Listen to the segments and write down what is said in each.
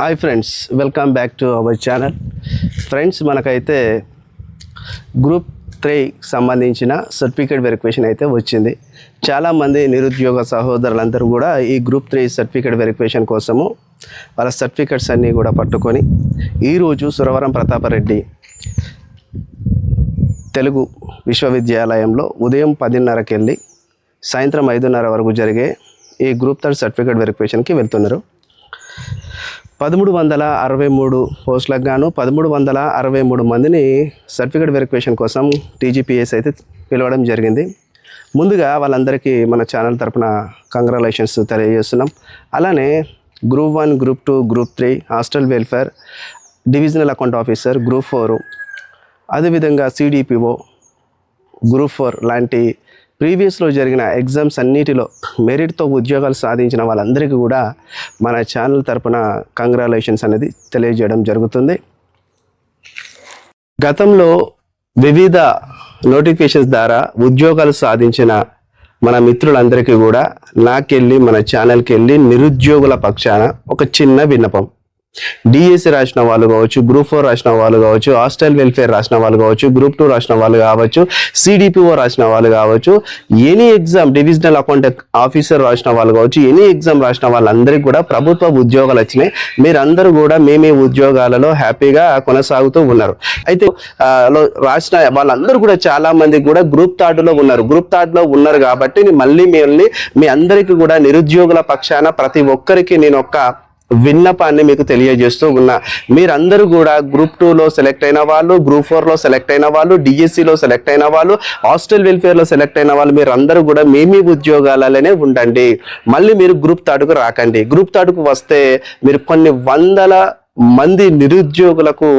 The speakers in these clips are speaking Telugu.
Hi friends welcome back to our channel friends మనకైతే గ్రూప్ త్రీకి సంబంధించిన సర్టిఫికేట్ వెరిఫికేషన్ అయితే వచ్చింది. చాలామంది నిరుద్యోగ సహోదరులందరూ కూడా ఈ గ్రూప్ త్రీ సర్టిఫికేట్ వెరిఫికేషన్ కోసము వాళ్ళ సర్టిఫికేట్స్ అన్నీ కూడా పట్టుకొని ఈరోజు సురవరం ప్రతాపరెడ్డి తెలుగు విశ్వవిద్యాలయంలో ఉదయం పదిన్నరకి వెళ్ళి సాయంత్రం ఐదున్నర వరకు జరిగే ఈ గ్రూప్ థర్డ్ సర్టిఫికేట్ వెరిఫికేషన్కి వెళ్తున్నారు. పదమూడు వందల అరవై మూడు పోస్టులకు గాను పదమూడు వందల అరవై మూడు మందిని సర్టిఫికేట్ వెరిఫికేషన్ కోసం టీజీపీఎస్ అయితే పిలవడం జరిగింది. ముందుగా వాళ్ళందరికీ మన ఛానల్ తరపున కంగ్రాలేషన్స్ తెలియజేస్తున్నాం. అలానే group one group two group three hostel welfare divisional account officer group four అదేవిధంగా సిడిపిఓ గ్రూప్ ఫోర్ లాంటి ప్రీవియస్లో జరిగిన ఎగ్జామ్స్ అన్నిటిలో మెరిట్తో ఉద్యోగాలు సాధించిన వాళ్ళందరికీ కూడా మన ఛానల్ తరపున కంగ్రాలేషన్స్ అనేది తెలియజేయడం జరుగుతుంది. గతంలో వివిధ నోటిఫికేషన్స్ ద్వారా ఉద్యోగాలు సాధించిన మన మిత్రులందరికీ కూడా నాకెళ్ళి మన ఛానల్కి వెళ్ళి నిరుద్యోగుల పక్షాన ఒక చిన్న విన్నపం. డిఎస్సి రాసిన వాళ్ళు కావచ్చు గ్రూప్ ఫోర్ రాసిన వాళ్ళు కావచ్చు హాస్టల్ వెల్ఫేర్ రాసిన వాళ్ళు కావచ్చు గ్రూప్ టూ రాసిన వాళ్ళు కావచ్చు సిడిపిఓ రాసిన వాళ్ళు కావచ్చు any exam divisional account officer రాసిన వాళ్ళు కావచ్చు ఎనీ ఎగ్జామ్ రాసిన వాళ్ళందరికీ కూడా ప్రభుత్వ ఉద్యోగాలు వచ్చినాయి. మీరందరూ కూడా మేమే ఉద్యోగాలలో హ్యాపీగా కొనసాగుతూ ఉన్నారు. అయితే రాసిన వాళ్ళందరూ కూడా చాలా మంది కూడా గ్రూప్ థర్డ్లో ఉన్నారు. గ్రూప్ థర్డ్లో ఉన్నారు కాబట్టి మళ్ళీ మిమ్మల్ని మీ అందరికీ కూడా నిరుద్యోగుల పక్షాన ప్రతి ఒక్కరికి నేను ఒక విన్నపాన్ని మీకు తెలియజేస్తూ ఉన్నా. మీరందరూ కూడా గ్రూప్ టూలో సెలెక్ట్ అయిన వాళ్ళు గ్రూప్ ఫోర్లో సెలెక్ట్ అయిన వాళ్ళు డిఎస్సిలో సెలెక్ట్ అయిన వాళ్ళు హాస్టల్ వెల్ఫేర్లో సెలెక్ట్ అయిన వాళ్ళు మీరు అందరూ కూడా మీ మీ ఉద్యోగాలలోనే ఉండండి. మళ్ళీ మీరు గ్రూప్ థర్డ్కు రాకండి. గ్రూప్ థర్డ్కు వస్తే మీరు కొన్ని వందల మంది నిరుద్యోగులకు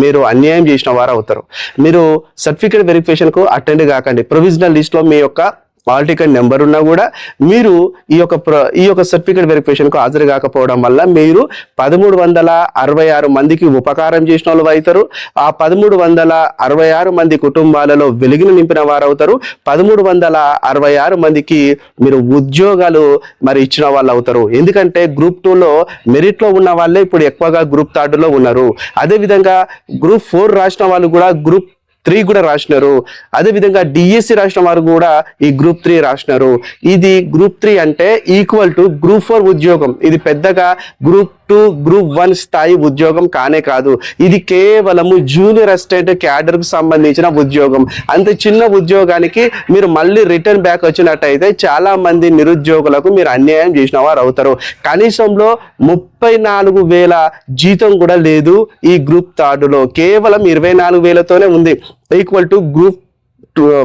మీరు అన్యాయం చేసిన వారు అవుతారు మీరు సర్టిఫికేట్ వెరిఫికేషన్కు అటెండ్ కాకండి. ప్రొవిజనల్ లిస్ట్లో మీ యొక్క పాలిటికల్ నెంబర్ ఉన్నా కూడా మీరు ఈ యొక్క ప్ర ఈ యొక్క సర్టిఫికేట్ వెరిఫికేషన్కు హాజరు కాకపోవడం వల్ల మీరు పదమూడు వందల అరవై ఆరు మందికి ఉపకారం చేసిన వాళ్ళు అవుతారు. ఆ పదమూడు వందల అరవై ఆరు మంది కుటుంబాలలో వెలుగును నింపిన వారు అవుతారు పదమూడు వందల అరవై ఆరు మందికి మీరు ఉద్యోగాలు మరి ఇచ్చిన వాళ్ళు అవుతారు. ఎందుకంటే గ్రూప్ టూలో మెరిట్లో ఉన్న వాళ్ళే ఇప్పుడు ఎక్కువగా గ్రూప్ థర్డ్లో ఉన్నారు. అదేవిధంగా గ్రూప్ ఫోర్ రాసిన వాళ్ళు కూడా గ్రూప్ త్రీ కూడా రాసినారు. అదేవిధంగా డిఎస్సి రాసిన వారు కూడా ఈ గ్రూప్ త్రీ రాసినారు. ఇది గ్రూప్ త్రీ అంటే ఈక్వల్ టు గ్రూప్ ఫోర్ ఉద్యోగం. ఇది పెద్దగా గ్రూప్ టూ గ్రూప్ వన్ స్థాయి ఉద్యోగం కానే కాదు. ఇది కేవలము జూనియర్ అసిస్టెంట్ క్యాడర్కు సంబంధించిన ఉద్యోగం. అంత చిన్న ఉద్యోగానికి మీరు మళ్ళీ రిటర్న్ బ్యాక్ వచ్చినట్టయితే చాలా మంది నిరుద్యోగులకు మీరు అన్యాయం చేసిన వారు అవుతారు. కనీసంలో ముప్పై నాలుగు వేల జీతం కూడా లేదు ఈ గ్రూప్ థర్డ్లో. కేవలం ఇరవై నాలుగు వేలతోనే ఉంది. ఈక్వల్ టు గ్రూప్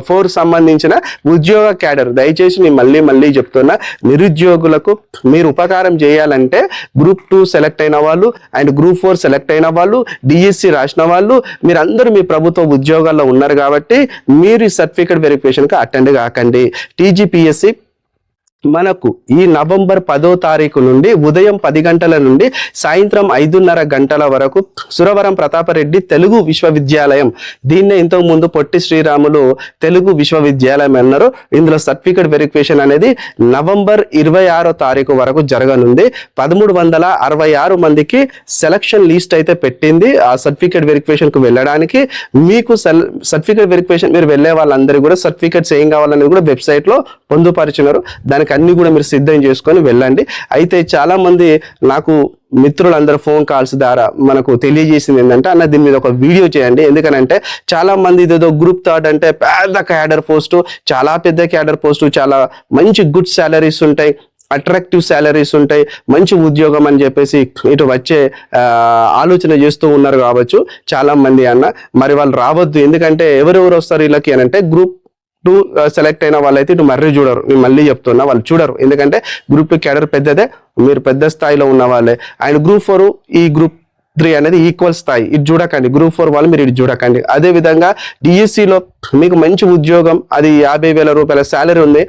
ఫోర్ సంబంధించిన ఉద్యోగ క్యాడర్. దయచేసి నేను మళ్ళీ మళ్ళీ చెప్తున్నా నిరుద్యోగులకు మీరు ఉపకారం చేయాలంటే గ్రూప్ టూ సెలెక్ట్ అయిన వాళ్ళు అండ్ గ్రూప్ ఫోర్ సెలెక్ట్ అయిన వాళ్ళు డిఎస్సి రాసిన వాళ్ళు మీరందరూ మీ ప్రభుత్వ ఉద్యోగాల్లో ఉన్నారు కాబట్టి మీరు ఈ సర్టిఫికేట్ వెరిఫికేషన్కి అటెండ్ కాకండి. టీజీపీఎస్సి మనకు ఈ నవంబర్ పదో తారీఖు నుండి ఉదయం పది గంటల నుండి సాయంత్రం ఐదున్నర గంటల వరకు సురవరం ప్రతాపరెడ్డి తెలుగు విశ్వవిద్యాలయం. దీన్నే ఇంతకు ముందు పొట్టి శ్రీరాములు తెలుగు విశ్వవిద్యాలయం అన్నారు. ఇందులో సర్టిఫికేట్ వెరిఫికేషన్ అనేది నవంబర్ ఇరవై ఆరో తారీఖు వరకు జరగనుంది. పదమూడు వందల అరవై ఆరు మందికి సెలక్షన్ లిస్ట్ అయితే పెట్టింది. ఆ సర్టిఫికేట్ వెరిఫికేషన్కు వెళ్ళడానికి మీకు సర్టిఫికేట్ వెరిఫికేషన్ మీరు వెళ్ళే వాళ్ళందరూ కూడా సర్టిఫికేట్స్ ఏం కావాలనేది కూడా వెబ్సైట్లో పొందుపరిచినారు. దానికి అన్ని కూడా మీరు సిద్ధం చేసుకొని వెళ్ళండి. అయితే చాలామంది నాకు మిత్రులందరూ ఫోన్ కాల్స్ ద్వారా మనకు తెలియజేసింది ఏంటంటే అన్న దీని మీద ఒక వీడియో చేయండి. ఎందుకనంటే చాలా మంది ఇదేదో గ్రూప్ థర్డ్ అంటే పెద్ద క్యాడర్ పోస్టు చాలా పెద్ద క్యాడర్ పోస్టు చాలా మంచి గుడ్ శాలరీస్ ఉంటాయి అట్రాక్టివ్ శాలరీస్ ఉంటాయి మంచి ఉద్యోగం అని చెప్పేసి ఇటు వచ్చే ఆలోచన చేస్తూ ఉన్నారు కావచ్చు. చాలా మంది అన్న మరి వాళ్ళు రావద్దు. ఎందుకంటే ఎవరెవరు వస్తారు వీళ్ళకి అని అంటే గ్రూప్ టూ సెలెక్ట్ అయిన వాళ్ళైతే ఇటు మర్రి చూడరు. మేము మళ్ళీ చెప్తున్నా వాళ్ళు చూడరు. ఎందుకంటే గ్రూప్ టూ క్యాడర్ పెద్దదే మీరు పెద్ద స్థాయిలో ఉన్న వాళ్ళే. అండ్ గ్రూప్ ఫోర్ ఈ గ్రూప్ త్రీ అనేది ఈక్వల్ స్థాయి. ఇది చూడకండి. గ్రూప్ ఫోర్ వాళ్ళు మీరు ఇది చూడకండి. అదే విధంగా డిఎస్సిలో మీకు మంచి ఉద్యోగం అది యాభై వేల రూపాయల శాలరీ ఉంది.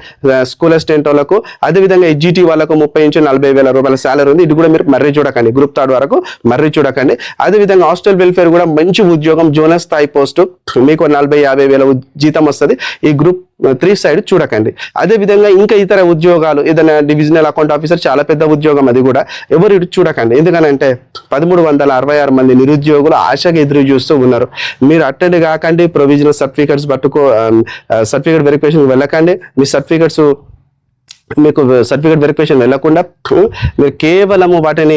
స్కూల్ అసిస్టెంట్ వాళ్ళకు అదేవిధంగా ఎడ్జిటీ వాళ్ళకు ముప్పై నుంచి నలభై వేల రూపాయల శాలరీ ఉంది. ఇది కూడా మీరు మర్రి చూడకండి. గ్రూప్ థర్డ్ వరకు మర్రి చూడకండి. అదేవిధంగా హాస్టల్ వెల్ఫేర్ కూడా మంచి ఉద్యోగం జోనల్ స్థాయి పోస్టు మీకు నలభై యాభై వేల జీతం వస్తుంది. ఈ గ్రూప్ త్రీ సైడ్ చూడకండి. అదే విధంగా ఇంకా ఇతర ఉద్యోగాలు ఏదైనా డివిజనల్ అకౌంట్ ఆఫీసర్ చాలా పెద్ద ఉద్యోగం అది కూడా. ఎవరు ఇటు చూడకండి. ఎందుకనంటే పదమూడు వందల అరవై ఆరు మంది నిరుద్యోగులు ఆశగా ఎదురు చూస్తూ ఉన్నారు. మీరు అటెండ్ కాకండి. ప్రొవిజనల్ సర్టిఫికేట్స్ పట్టుకో um, uh, సర్టిఫికేట్ వెరిఫికేషన్ వెళ్ళకండి. మీ సర్టిఫికెట్స్ మీకు సర్టిఫికేట్ వెరిఫికేషన్ వెళ్ళకుండా మీరు కేవలము వాటిని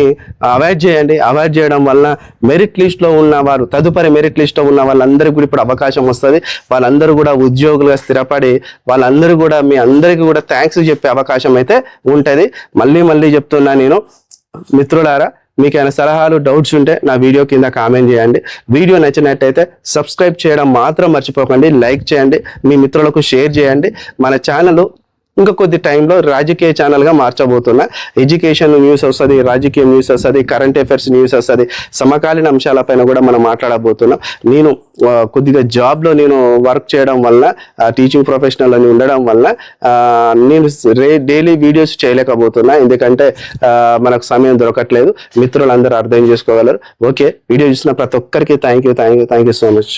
అవాయిడ్ చేయండి. అవాయిడ్ చేయడం వలన మెరిట్ లిస్ట్లో ఉన్న వారు తదుపరి మెరిట్ లిస్ట్లో ఉన్న వాళ్ళందరికీ కూడా ఇప్పుడు అవకాశం వస్తుంది. వాళ్ళందరూ కూడా ఉద్యోగులుగా స్థిరపడి వాళ్ళందరూ కూడా మీ అందరికీ కూడా థ్యాంక్స్ చెప్పే అవకాశం అయితే ఉంటుంది. మళ్ళీ మళ్ళీ చెప్తున్నా నేను మిత్రులారా మీకు ఏమైనా సలహాలు డౌట్స్ ఉంటే నా వీడియో కింద కామెంట్ చేయండి. వీడియో నచ్చినట్టయితే సబ్స్క్రైబ్ చేయడం మాత్రం మర్చిపోకండి. లైక్ చేయండి. మీ మిత్రులకు షేర్ చేయండి. మన ఛానల్ ఇంకా కొద్ది టైంలో రాజకీయ ఛానల్గా మార్చబోతున్నా ఎడ్యుకేషన్ న్యూస్ వస్తుంది రాజకీయ న్యూస్ వస్తుంది కరెంట్ అఫైర్స్ న్యూస్ వస్తుంది సమకాలీన అంశాలపైన కూడా మనం మాట్లాడబోతున్నాం. నేను కొద్దిగా జాబ్లో నేను వర్క్ చేయడం వల్ల టీచింగ్ ప్రొఫెషనల్ అని ఉండడం వల్ల నేను రే డైలీ వీడియోస్ చేయలేకపోతున్నా. ఎందుకంటే మనకు సమయం దొరకట్లేదు. మిత్రులందరూ అర్థం చేసుకోగలరు. ఓకే వీడియో చూసిన ప్రతి ఒక్కరికి thank you thank you thank you so much